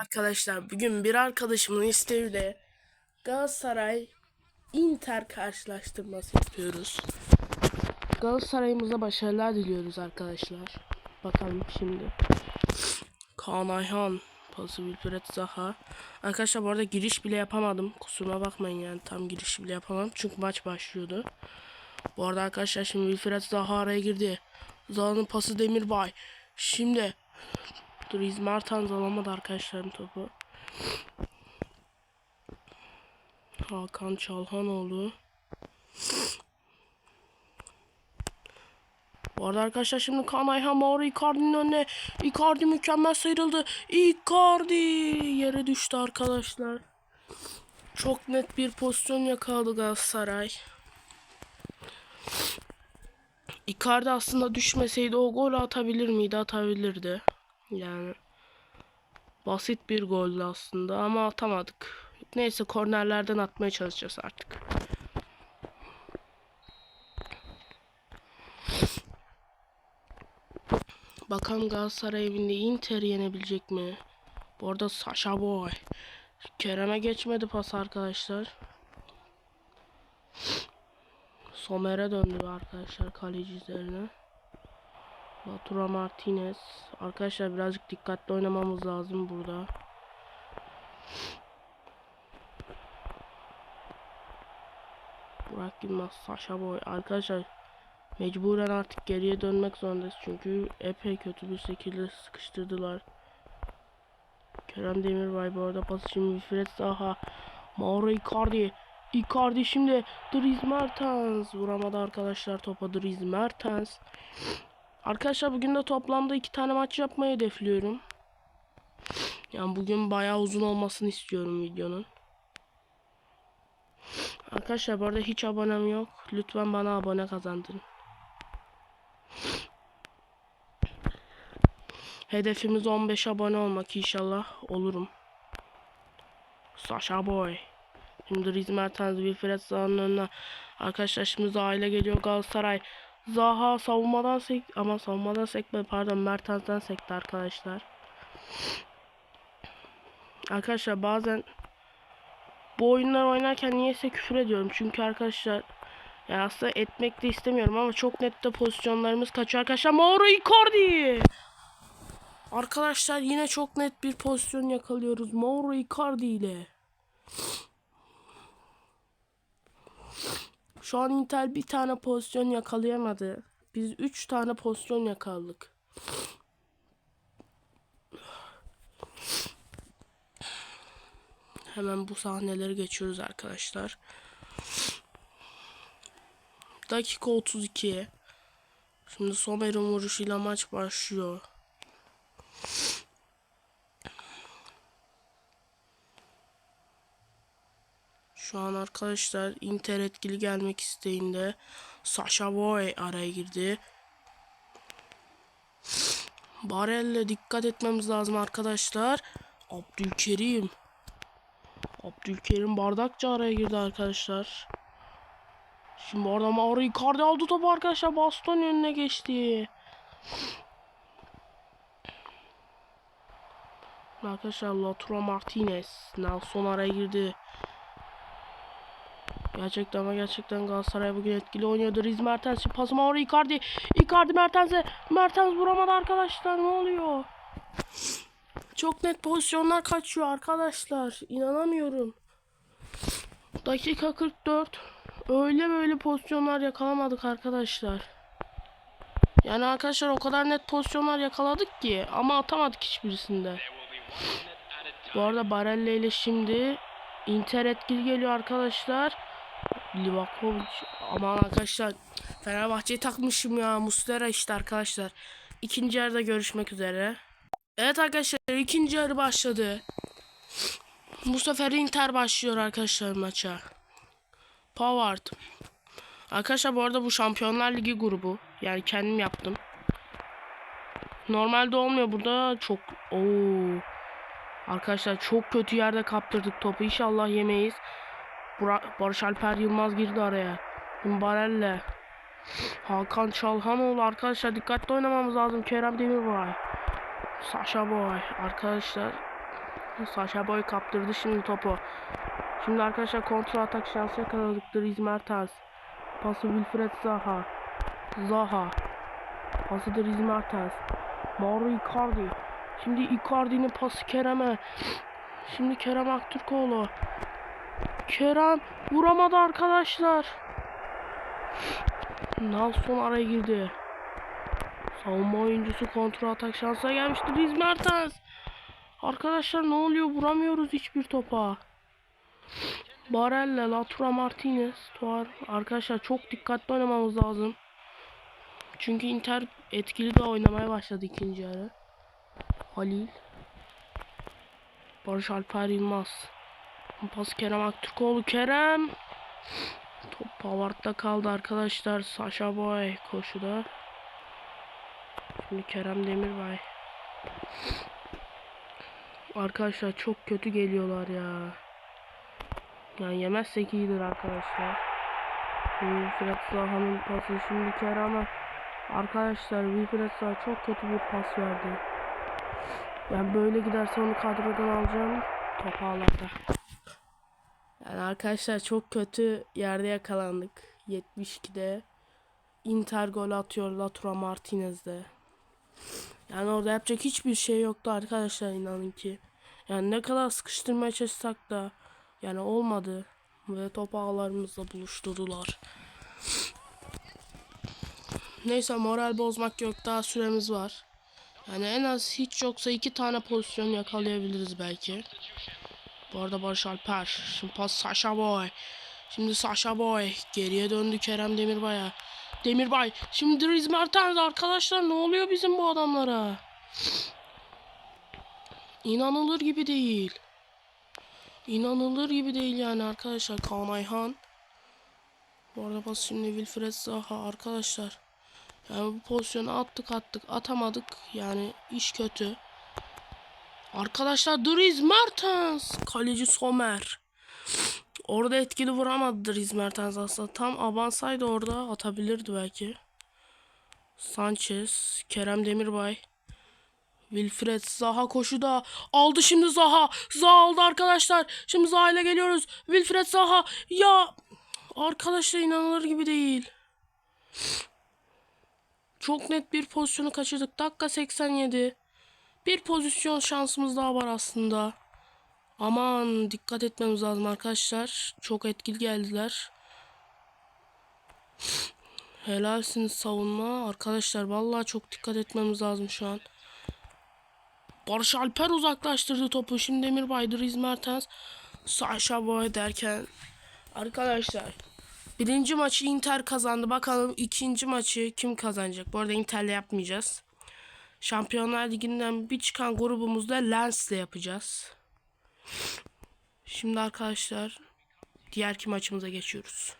arkadaşlar. Bugün bir arkadaşımın isteğiyle Galatasaray Inter karşılaştırması yapıyoruz. Galatasaray'ımıza başarılar diliyoruz arkadaşlar. Bakalım şimdi. Kaan Ayhan. Pası Wilfred Zaha. Arkadaşlar bu arada giriş bile yapamadım. Kusuruma bakmayın yani tam giriş bile yapamam. Çünkü maç başlıyordu. Bu arada arkadaşlar şimdi Wilfred Zaha araya girdi. Zaha'nın pası Demirbay. Şimdi Dries Mertens alamadı arkadaşlarım topu. Hakan Çalhanoğlu. Bu arada arkadaşlar şimdi Kaan Ayhan Mauro Icardi'nin önüne. Icardi mükemmel sıyrıldı. Icardi yere düştü arkadaşlar. Çok net bir pozisyon yakaladı Galatasaray. Icardi aslında düşmeseydi o gol atabilir miydi? Atabilirdi. Yani basit bir goldü aslında ama atamadık. Neyse kornerlerden atmaya çalışacağız artık. Bakalım Galatasaray evinde Inter'i yenebilecek mi? Bu arada Sasha Boy. Kerem'e geçmedi pas arkadaşlar. Somer'e döndü arkadaşlar kaleci üzerine. Batura Martinez. Arkadaşlar birazcık dikkatli oynamamız lazım burada. Burak Yılmaz, Sasha Boy. Arkadaşlar mecburen artık geriye dönmek zorundayız. Çünkü epey kötü bir şekilde sıkıştırdılar. Kerem Demirbay bu arada pası şimdi Wilfred Zaha. Mauro Icardi. Icardi şimdi Dries Mertens. Vuramadı arkadaşlar topa Dries Mertens. Arkadaşlar bugün de toplamda iki tane maç yapmayı hedefliyorum. Yani bugün bayağı uzun olmasını istiyorum videonun. Arkadaşlar bu arada hiç abonem yok. Lütfen bana abone kazandırın. Hedefimiz 15 abone olmak inşallah olurum. Sasha Boy. Şimdi Riz Mertens, Wilfred Zaha'nın önüne. Arkadaşlar şimdi Zaha ile geliyor Galatasaray. Zaha savunmadan sek ama savunmadan sekme pardon Mertens'den sekti arkadaşlar. Arkadaşlar bazen bu oyunlar oynarken niyeyse küfür ediyorum. Çünkü arkadaşlar yani aslında etmek de istemiyorum ama çok net de pozisyonlarımız kaçıyor arkadaşlar. Mauro Icardi! Arkadaşlar yine çok net bir pozisyon yakalıyoruz. Mauro Icardi ile. Şu an Intel bir tane pozisyon yakalayamadı. Biz 3 tane pozisyon yakaladık. Hemen bu sahneleri geçiyoruz arkadaşlar. Dakika 32. Şimdi Somer'in vuruşuyla maç başlıyor. Şu an arkadaşlar Inter etkili gelmek isteğinde Sasha Boy araya girdi. Barella dikkat etmemiz lazım arkadaşlar. Abdülkerim. Abdülkerim bardakça araya girdi arkadaşlar. Şimdi orada Mauro Icardi aldı topu arkadaşlar. Baston önüne geçti. Arkadaşlar Lautaro Martinez. Nelson araya girdi. Gerçekten ama gerçekten Galatasaray bugün etkili oynuyordu. Riz Mertens pası Mauro Icardi. Icardi Mertens'e. Mertens vuramadı arkadaşlar. Ne oluyor? Çok net pozisyonlar kaçıyor arkadaşlar. İnanamıyorum. Dakika 44. Öyle böyle pozisyonlar yakalamadık arkadaşlar. Yani arkadaşlar o kadar net pozisyonlar yakaladık ki ama atamadık hiçbirisinde. Bu arada Barella ile şimdi Inter etkili geliyor arkadaşlar. Livakovic aman arkadaşlar Fenerbahçe'yi takmışım ya Muslera işte arkadaşlar. İkinci yarıda görüşmek üzere. Evet arkadaşlar ikinci yarı başladı. Bu sefer Inter başlıyor arkadaşlar maça. Pavard. Arkadaşlar bu arada bu Şampiyonlar Ligi grubu. Yani kendim yaptım. Normalde olmuyor burada çok Oo. Arkadaşlar çok kötü yerde kaptırdık topu. İnşallah yemeyiz. Bura Barış Alper Yılmaz girdi araya. Barelle. Hakan Çalhanoğlu arkadaşlar dikkatli oynamamız lazım. Kerem Demirbay. Sasha Boy arkadaşlar. Sasha Boy kaptırdı şimdi topu. Şimdi arkadaşlar kontra atak şansı yakaladık. Dries Mertens. Pası Wilfred Zaha. Zaha. Pası Dries Mertens. Mauro Icardi. Şimdi Icardi'nin pası Kerem'e. Şimdi Kerem Aktürkoğlu. Kerem vuramadı arkadaşlar. Nelson araya girdi. Savunma oyuncusu kontra atak şansa gelmişti. Dries Mertens. Arkadaşlar ne oluyor? Vuramıyoruz hiçbir topa. Barella, Latura Martinez, Tuar. Arkadaşlar çok dikkatli oynamamız lazım. Çünkü Inter etkili de oynamaya başladı ikinci yarı. Halil. Barış Alper Yılmaz. Pas Kerem Aktürkoğlu. Kerem. Top Pavard'da kaldı arkadaşlar. Sasha Boy koşuda. Şimdi Kerem Demirbay. Arkadaşlar çok kötü geliyorlar ya. Yani yemezsek iyidir arkadaşlar. Wilfred Zaha'nın pası şimdi Kerem'e. Arkadaşlar Wilfred Zaha çok kötü bir pas verdi. Yani böyle giderse onu kadrodan alacağım. Top ağlarda. Yani arkadaşlar çok kötü yerde yakalandık. 72'de. Inter gol atıyor Latura Martinez'de. Yani orada yapacak hiçbir şey yoktu arkadaşlar inanın ki. Yani ne kadar sıkıştırmaya çalışsak da yani olmadı. Ve top ağlarımızla buluşturdular. Neyse moral bozmak yok daha süremiz var. Yani en az hiç yoksa iki tane pozisyon yakalayabiliriz belki. Bu arada Barış Alper. Şimdi pas Sasha Boy. Şimdi Sasha Boy. Geriye döndü Kerem Demirbay'a. Demirbay. Şimdi Dries Mertens arkadaşlar ne oluyor bizim bu adamlara? İnanılır gibi değil. İnanılır gibi değil yani arkadaşlar. Kaan Ayhan. Bu arada pas şimdi Wilfred Zaha arkadaşlar. Yani bu pozisyonu attık attık atamadık. Yani iş kötü. Arkadaşlar Dries Mertens. Kaleci Somer. Orada etkili vuramadı Dries Mertens aslında. Tam avansaydı orada atabilirdi belki. Sanchez. Kerem Demirbay. Wilfred Zaha koşuda. Aldı şimdi Zaha. Zaha aldı arkadaşlar. Şimdi Zaha ile geliyoruz. Wilfred Zaha. Ya arkadaşlar inanılır gibi değil. Çok net bir pozisyonu kaçırdık. Dakika 87. Bir pozisyon şansımız daha var aslında. Aman dikkat etmemiz lazım arkadaşlar. Çok etkili geldiler. Helalsiniz savunma. Arkadaşlar vallahi çok dikkat etmemiz lazım şu an. Barış Alper uzaklaştırdı topu. Şimdi Demirbay, Dries Mertens, Sasha Boy derken arkadaşlar birinci maçı Inter kazandı. Bakalım ikinci maçı kim kazanacak? Bu arada Inter'le yapmayacağız. Şampiyonlar Ligi'nden bir çıkan grubumuzda Lens'le yapacağız. Şimdi arkadaşlar diğerki maçımıza geçiyoruz.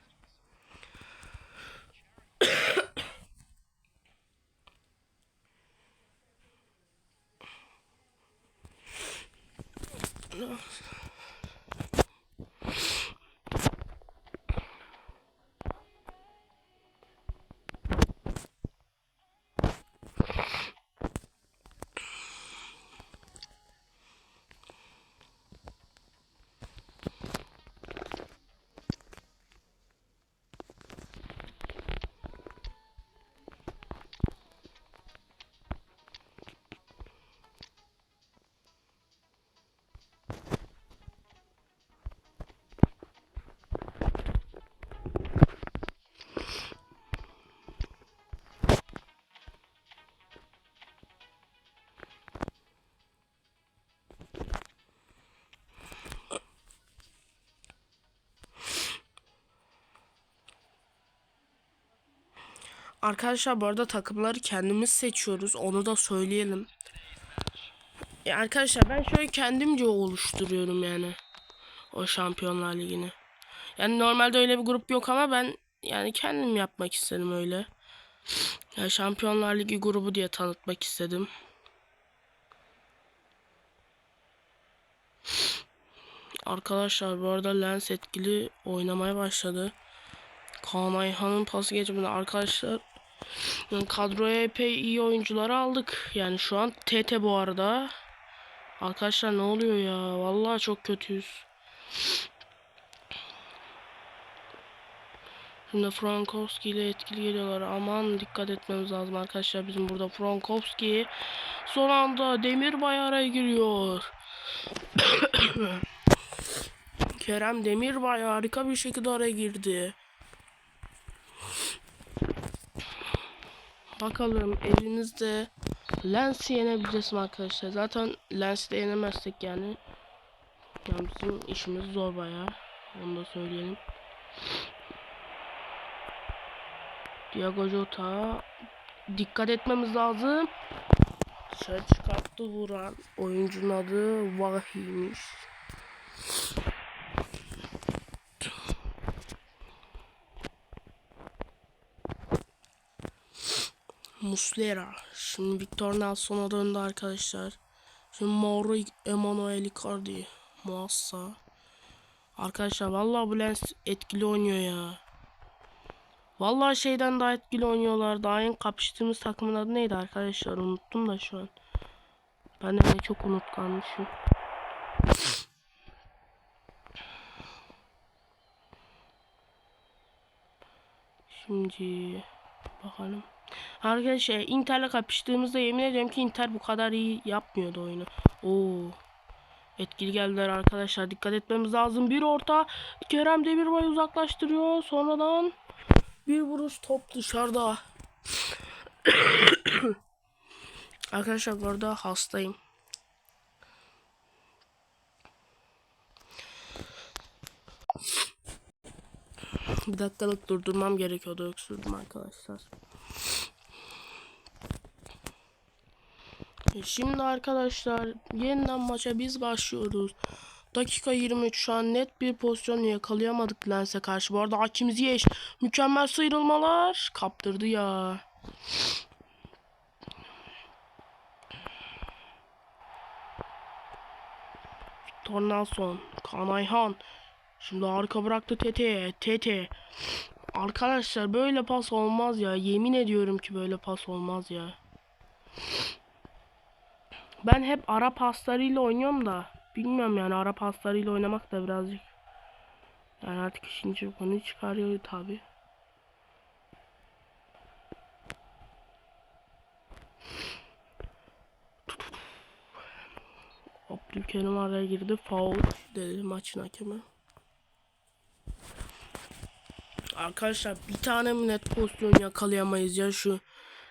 Arkadaşlar bu arada takımları kendimiz seçiyoruz. Onu da söyleyelim. Ya arkadaşlar ben şöyle kendimce oluşturuyorum yani. O Şampiyonlar Ligi'ni. Yani normalde öyle bir grup yok ama ben yani kendim yapmak istedim öyle. Ya Şampiyonlar Ligi grubu diye tanıtmak istedim. Arkadaşlar bu arada Lens etkili oynamaya başladı. Kaan Ayhan'ın pası geçmedi. Arkadaşlar kadroya epey iyi oyuncular aldık. Yani şu an TT bu arada. Arkadaşlar ne oluyor ya? Vallahi çok kötüyüz. Şimdi Frankowski ile etkili geliyorlar. Aman dikkat etmemiz lazım arkadaşlar. Bizim burada Frankowski son anda Demirbay araya giriyor. Kerem Demirbay harika bir şekilde araya girdi. Bakalım elimizde Lens'i yenebileceğiz arkadaşlar? Zaten Lens'i de yenemezsek yani. Yani bizim işimiz zor bayağı. Onu da söyleyelim. Diego Jota dikkat etmemiz lazım. Dışarı çıkarttı vuran oyuncunun adı Vahiymiş. Muslera. Şimdi Victor Nelson'a döndü arkadaşlar. Şimdi Mauro Emanuel Icardi. Muassa. Arkadaşlar vallahi bu lens etkili oynuyor ya. Vallahi şeyden daha etkili oynuyorlar. Daha en kapıştığımız takımın adı neydi arkadaşlar? Unuttum da şu an. Ben de çok unutkanmışım. Şimdi bakalım. Arkadaşlar Inter'le kapıştığımızda yemin ediyorum ki Inter bu kadar iyi yapmıyordu oyunu. Oo. Etkili geldiler arkadaşlar. Dikkat etmemiz lazım. Bir orta. Kerem Demirbay uzaklaştırıyor. Sonradan bir vuruş top dışarıda. arkadaşlar bu arada hastayım. Bir dakikalık durdurmam gerekiyordu. Öksürdüm arkadaşlar. Şimdi arkadaşlar yeniden maça biz başlıyoruz. Dakika 23 şu an net bir pozisyon yakalayamadık Lens'e karşı. Bu arada Hakim Ziyech mükemmel sıyrılmalar kaptırdı ya. Victor Nelson, Kaan Ayhan. Şimdi arka bıraktı Tete. Tete. Arkadaşlar böyle pas olmaz ya. Yemin ediyorum ki böyle pas olmaz ya. Ben hep ara paslarıyla oynuyorum da bilmiyorum yani ara paslarıyla oynamak da birazcık yani artık işinci konu çıkarıyor tabi. Abdülkerim araya girdi. Foul dedi maçın hakemi. Arkadaşlar bir tane mi net pozisyon yakalayamayız ya şu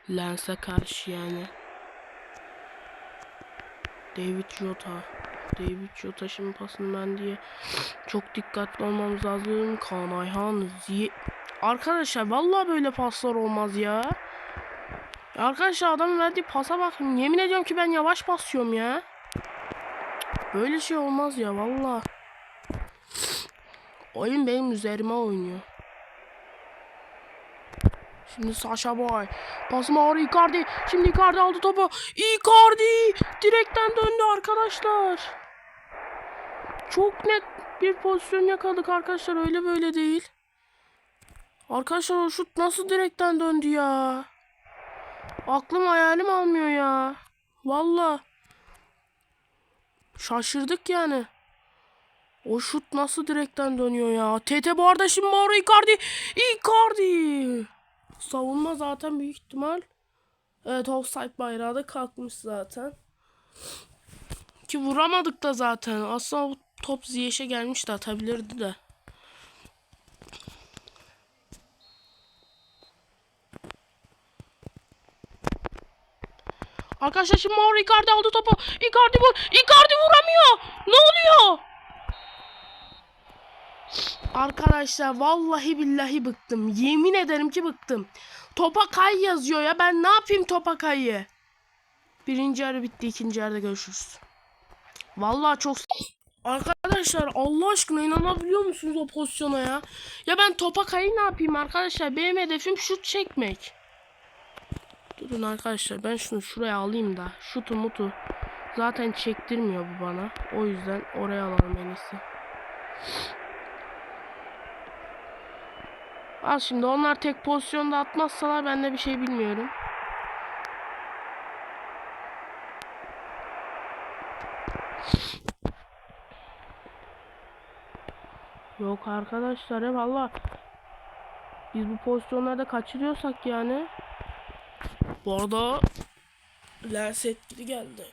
Lens'e karşı yani. David Jota. David Jota şimdi pasını ben diye çok dikkatli olmamız lazım. Kaan Ayhan, Ziye... Arkadaşlar vallahi böyle paslar olmaz ya. Arkadaşlar adamın verdiği pasa bakın. Yemin ediyorum ki ben yavaş basıyorum ya. Böyle şey olmaz ya vallahi. Oyun benim üzerime oynuyor. Şimdi Sasha Boy. Pasma ağrı Icardi. Şimdi Icardi aldı topu. Icardi. Direkten döndü arkadaşlar. Çok net bir pozisyon yakaladık arkadaşlar. Öyle böyle değil. Arkadaşlar o şut nasıl direkten döndü ya? Aklım hayalim almıyor ya. Valla. Şaşırdık yani. O şut nasıl direkten dönüyor ya? Tete bu arada şimdi Mauro Icardi. Icardi. Savunma zaten büyük ihtimal. Evet offside bayrağı da kalkmış zaten. Ki vuramadık da zaten. Aslında bu top Ziyech'e gelmiş de atabilirdi de. Arkadaşlar şimdi Mauro Icardi aldı topu. Icardi vur. Icardi vuramıyor. Ne oluyor? Arkadaşlar vallahi billahi bıktım. Yemin ederim ki bıktım. Topa kay yazıyor ya. Ben ne yapayım topa kayı? Birinci yarı bitti. ikinci yarıda görüşürüz. Vallahi çok... Arkadaşlar Allah aşkına inanabiliyor musunuz o pozisyona ya? Ya ben topa kayı ne yapayım arkadaşlar? Benim hedefim şut çekmek. Durun arkadaşlar ben şunu şuraya alayım da. Şutu mutu. Zaten çektirmiyor bu bana. O yüzden oraya alalım en iyisi. Al şimdi onlar tek pozisyonda atmazsalar ben de bir şey bilmiyorum. Yok arkadaşlar he valla biz bu pozisyonlarda kaçırıyorsak yani. Bu arada lens etkili geldi.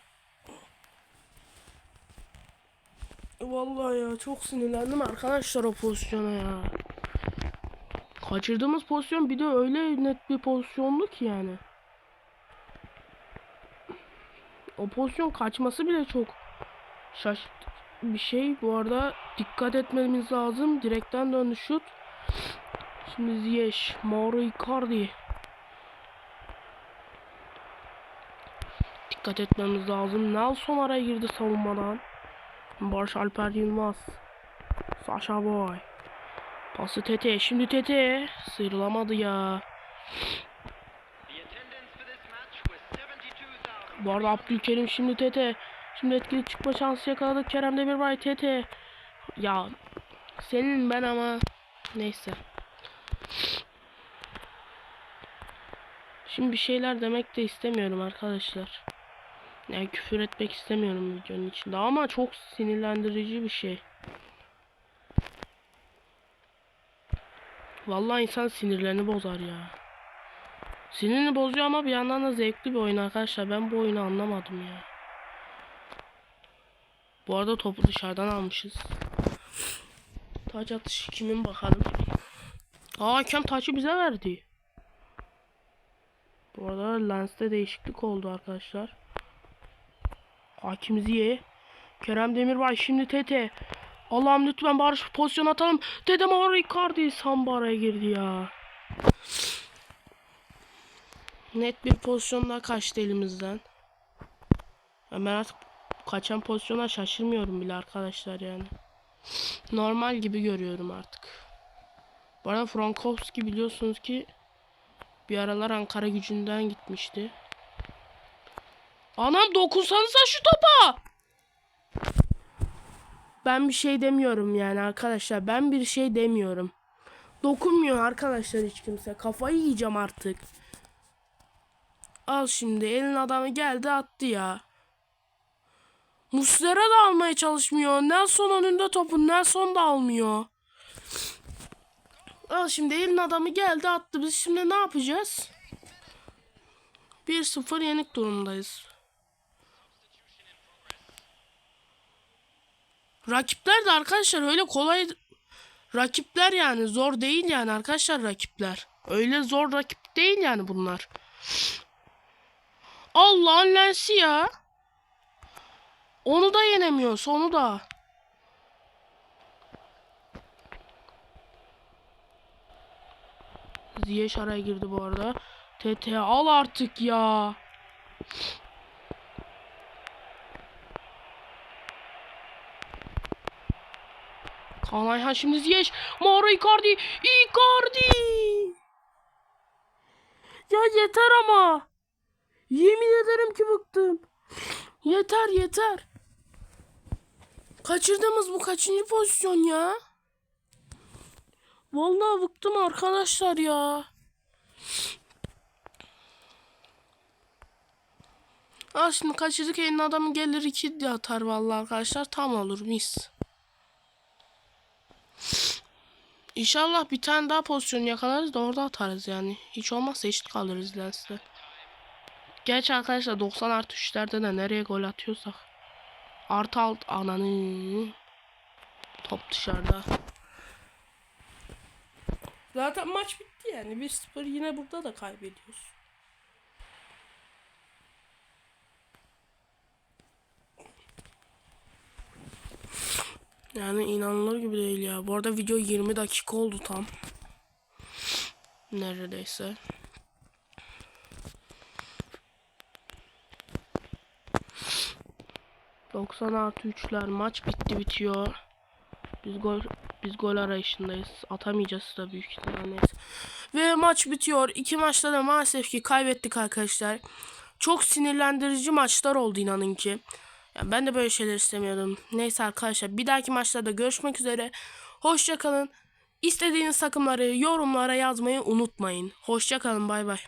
Vallahi ya çok sinirlendim arkadaşlar o pozisyona ya. Kaçırdığımız pozisyon bir de öyle net bir pozisyondu ki yani. O pozisyon kaçması bile çok şaşırt bir şey. Bu arada dikkat etmemiz lazım. Direkten döndü şut. Şimdi Ziyech, Mauro Icardi. Dikkat etmemiz lazım. Nelson araya girdi savunmadan. Barış Alper Yılmaz. Sasha Boy. Pası Tete. Şimdi Tete. Sıyrılamadı ya. The attendance for this match was 72,000. Bu arada Abdülkerim şimdi Tete. Şimdi etkili çıkma şansı yakaladık. Kerem Demirbay Tete. Ya senin ben ama neyse. Şimdi bir şeyler demek de istemiyorum arkadaşlar. Yani küfür etmek istemiyorum videonun içinde ama çok sinirlendirici bir şey. Vallahi insan sinirlerini bozar ya. Sinirini bozuyor ama bir yandan da zevkli bir oyun arkadaşlar. Ben bu oyunu anlamadım ya. Bu arada topu dışarıdan almışız. Taç atışı kimin bakalım. Aa hakem taçı bize verdi. Bu arada lenste değişiklik oldu arkadaşlar. Hakim Ziye. Kerem Demirbay şimdi Tete. Allah'ım lütfen Barış pozisyon atalım. Tete Mauro Icardi Sambara'ya girdi ya. Net bir pozisyonda kaçtı elimizden. Ya ben artık kaçan pozisyona şaşırmıyorum bile arkadaşlar yani. Normal gibi görüyorum artık. Bu arada Frankowski biliyorsunuz ki bir aralar Ankara gücünden gitmişti. Anam dokunsanıza şu topa. Ben bir şey demiyorum yani arkadaşlar. Ben bir şey demiyorum. Dokunmuyor arkadaşlar hiç kimse. Kafayı yiyeceğim artık. Al şimdi elin adamı geldi attı ya. Muslera da almaya çalışmıyor. Nelson önünde topu. Nelson da almıyor. Al şimdi elin adamı geldi attı. Biz şimdi ne yapacağız? 1-0 yenik durumdayız. Rakipler de arkadaşlar öyle kolay rakipler yani zor değil yani arkadaşlar rakipler. Öyle zor rakip değil yani bunlar. Allah'ın lensi ya. Onu da yenemiyoruz onu da. Ziyech araya girdi bu arada. TT al artık ya. Kaan Ayhan şimdi Ziyech. Mauro Icardi. Icardi. Ya yeter ama. Yemin ederim ki bıktım. Yeter yeter. Kaçırdığımız bu kaçıncı pozisyon ya? Vallahi bıktım arkadaşlar ya. Aa şimdi kaçırdık elin adamı gelir iki atar vallahi arkadaşlar tam olur mis. İnşallah bir tane daha pozisyon yakalarız da orada atarız yani. Hiç olmazsa eşit kalırız lensle. Gerçi arkadaşlar 90 artı 3'lerde de nereye gol atıyorsak. Artı alt ananı. Top dışarıda. Zaten maç bitti yani. 1-0 yine burada da kaybediyoruz. Yani inanılır gibi değil ya. Bu arada video 20 dakika oldu tam. Neredeyse. ...90 artı 3'ler maç bitti bitiyor. Biz gol biz gol arayışındayız. Atamayacağız da büyük ihtimalle. Ve maç bitiyor. İki maçta da maalesef ki kaybettik arkadaşlar. Çok sinirlendirici maçlar oldu inanın ki. Ya ben de böyle şeyler istemiyordum. Neyse arkadaşlar bir dahaki maçlarda görüşmek üzere. Hoşça kalın. İstediğiniz takımları yorumlara yazmayı unutmayın. Hoşça kalın bay bay.